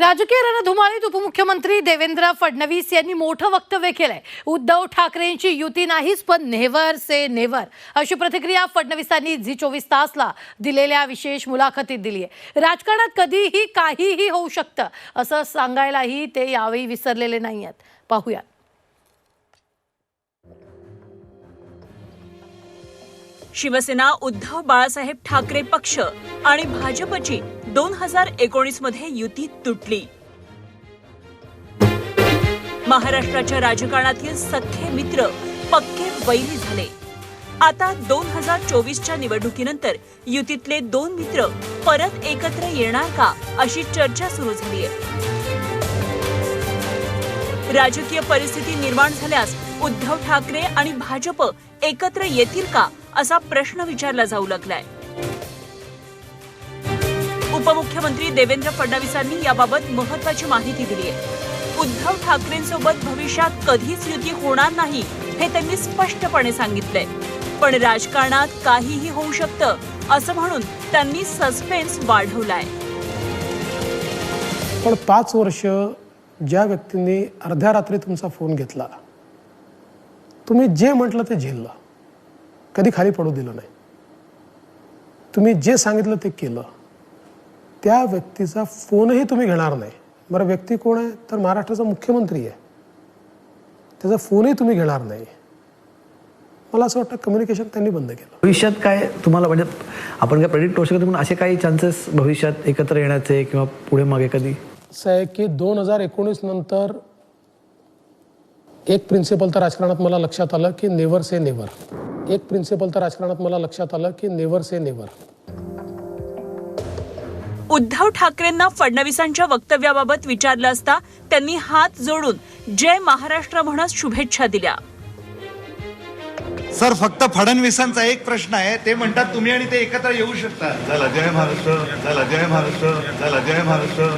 राजकीय रणधुमाळीत उपमुख्यमंत्री देवेंद्र फडणवीस यांनी मोठं वक्तव्य केलंय. उद्धव ठाकरेंची युती नाहीच पण नेव्हर से नेव्हर अशी प्रतिक्रिया फडणवीसांनी झी चोवीस तासला दिलेल्या विशेष मुलाखतीत दिली आहे राजकारणात कधीही काहीही होऊ शकतं असं सांगायलाही ते यावेळी विसरलेले नाही आहेत पाहूयात. शिवसेना उद्धव बाळासाहेब ठाकरे पक्ष आणि भाजपची दोन हजार एकोणीसमध्ये युती तुटली. महाराष्ट्राच्या राजकारणातील सख्खे मित्र पक्के वैरी झाले. आता दोन हजार चोवीसच्या निवडणुकीनंतर युतीतले दोन मित्र परत एकत्र येणार का अशी चर्चा सुरू झाली आहे राजकीय परिस्थिती निर्माण झाल्यास उद्धव ठाकरे आणि भाजप एकत्र येतील का असा प्रश्न विचारला जाऊ लागलाय. उपमुख्यमंत्री देवेंद्र फडणवीसांनी याबाबत महत्वाची माहिती दिली आहे. उद्धव ठाकरेंसोबत भविष्यात कधीच युती होणार नाही हे त्यांनी स्पष्टपणे सांगितलंय. पण राजकारणात काहीही होऊ शकतं असं म्हणून त्यांनी सस्पेन्स वाढवलाय. पण पाच वर्ष ज्या व्यक्तींनी अर्ध्या रात्री तुमचा फोन घेतला तुम्ही जे म्हटलं ते झेललं. कधी खाली पडू दिलं नाही. तुम्ही जे सांगितलं ते केलं. त्या व्यक्तीचा फोनही तुम्ही घेणार नाही. बरं व्यक्ती कोण आहे? तर महाराष्ट्राचा मुख्यमंत्री आहे. त्याचा फोनही तुम्ही घेणार नाही. मला असं वाटतं कम्युनिकेशन त्यांनी बंद केलं. भविष्यात काय तुम्हाला म्हणजे आपण काय प्रेडिक्ट करू शकतो पण असे काही चान्सेस भविष्यात एकत्र येण्याचे किंवा पुढे मागे कधी? असं आहे की दोन हजार एकोणीस नंतर एक प्रिन्सिपल तर राजकारणात मला लक्षात आलं की नेव्हर से नेव्हर एक प्रिन्सिपल तर राजकारणात मला लक्षात आलं की नेव्हर से नेव्हर उद्धव ठाकरेंना फडणवीसांच्या वक्तव्याबाबत विचारलं असता त्यांनी हात जोडून जय महाराष्ट्र म्हणत शुभेच्छा दिल्या. सर फक्त फडणवीसांचा एक प्रश्न आहे. ते म्हणतात तुम्ही आणि ते एकत्र येऊ शकता. चला जय महाराष्ट्र चला जय महाराष्ट्र चला जय महाराष्ट्र.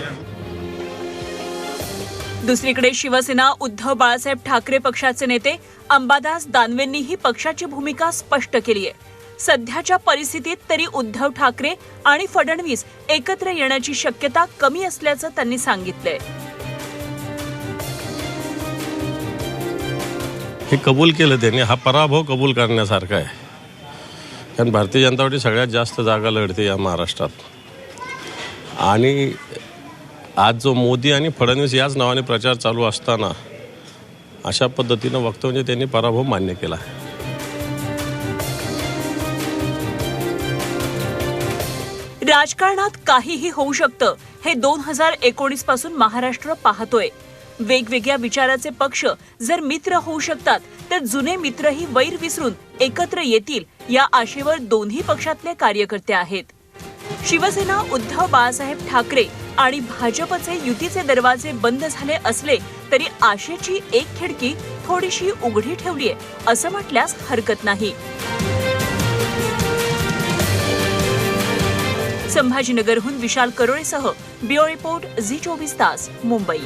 दुसरीकडे शिवसेना उद्धव बाळासाहेब ठाकरे पक्षाचे नेते अंबादास दानवेंनीही पक्षाची भूमिका स्पष्ट केली आहे. सध्याच्या परिस्थितीत तरी उद्धव ठाकरे आणि फडणवीस एकत्र येण्याची शक्यता कमी असल्याचं त्यांनी सांगितलंय. हे कबूल केलं त्यांनी. हा पराभव कबूल करण्यासारखा आहे. कारण भारतीय जनता पार्टी सगळ्यात जास्त जागा लढते या महाराष्ट्रात. आणि आज जो मोदी आणि फडणवीस याच नावाने प्रचार चालू असताना अशा पद्धतीनं वक्तव्य म्हणजे त्यांनी पराभव मान्य केला. राजकारणात काहीही होऊ शकतं हे दोन हजार एकोणीसपासून महाराष्ट्र पाहतोय. वेगवेगळ्या विचाराचे पक्ष जर मित्र होऊ शकतात तर जुने मित्रही वैर विसरून एकत्र येतील या आशेवर दोन्ही पक्षातले कार्यकर्ते आहेत. शिवसेना उद्धव बाळासाहेब ठाकरे आणि भाजपचे युतीचे दरवाजे बंद झाले असले तरी आशेची एक खिडकी थोडीशी उघडी ठेवलीय असं म्हटल्यास हरकत नाही. संभाजीनगरहून विशाल करोळेसह ब्युरो रिपोर्ट झी चोवीस तास मुंबई.